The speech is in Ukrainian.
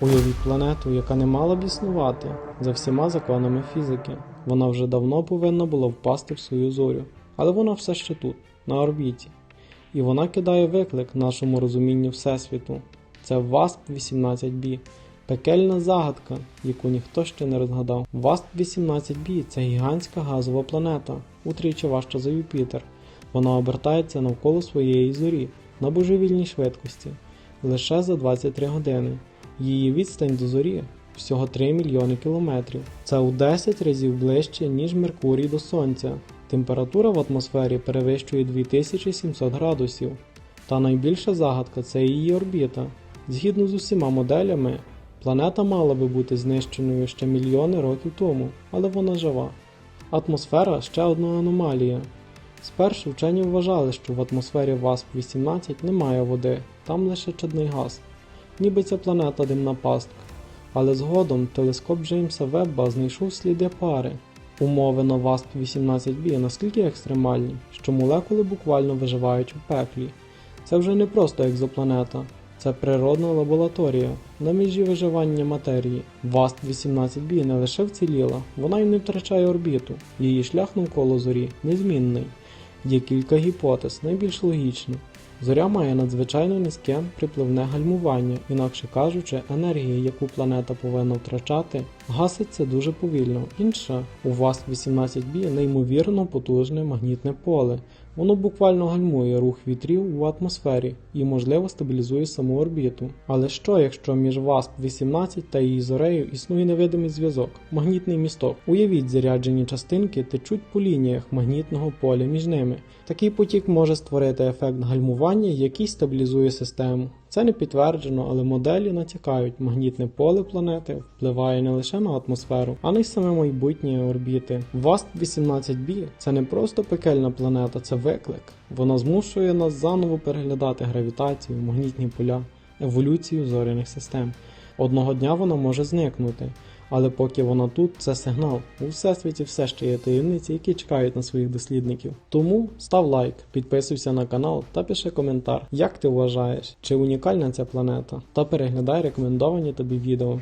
Уявіть планету, яка не мала б існувати за всіма законами фізики. Вона вже давно повинна була впасти в свою зорю, але вона все ще тут, на орбіті. І вона кидає виклик нашому розумінню Всесвіту. Це ВАСП 18b, пекельна загадка, яку ніхто ще не розгадав. ВАСП 18b це гігантська газова планета, утричі важча за Юпітер. Вона обертається навколо своєї зорі на божевільній швидкості лише за 23 години. Її відстань до зорі всього 3 мільйони кілометрів. Це у 10 разів ближче, ніж Меркурій до Сонця. Температура в атмосфері перевищує 2700 градусів. Та найбільша загадка це її орбіта. Згідно з усіма моделями, планета мала би бути знищеною ще мільйони років тому, але вона жива. Атмосфера ще одна аномалія. Спершу вчені вважали, що в атмосфері ВАСП-18 немає води, там лише чадний газ, ніби ця планета димна пастка. Але згодом телескоп Джеймса Вебба знайшов сліди пари. Умови на ВАСП-18b наскільки екстремальні, що молекули буквально виживають у пеклі. Це вже не просто екзопланета, це природна лабораторія на межі виживання матерії. ВАСП-18b не лише вціліла, вона й не втрачає орбіту. Її шлях навколо зорі незмінний. Є кілька гіпотез, найбільш логічно. Зоря має надзвичайно низьке припливне гальмування, інакше кажучи, енергія, яку планета повинна втрачати, гаситься дуже повільно. Інша у вас 18 b неймовірно потужне магнітне поле. Воно буквально гальмує рух вітрів у атмосфері і, можливо, стабілізує саму орбіту. Але що, якщо між ВАСП-18 та її зорею існує невидимий зв'язок, магнітний місток? Уявіть, заряджені частинки течуть по лініях магнітного поля між ними. Такий потік може створити ефект гальмування, який стабілізує систему. Це не підтверджено, але моделі натякають, магнітне поле планети впливає не лише на атмосферу, а й саме майбутнє орбіти. ВАСП-18b це не просто пекельна планета, це виклик. Вона змушує нас заново переглядати гравітацію, магнітні поля, еволюцію зоряних систем. Одного дня вона може зникнути, але поки вона тут, це сигнал. У всесвіті все ще є таємниці, які чекають на своїх дослідників. Тому став лайк, підписуйся на канал та пиши коментар, як ти вважаєш, чи унікальна ця планета, та переглядай рекомендовані тобі відео.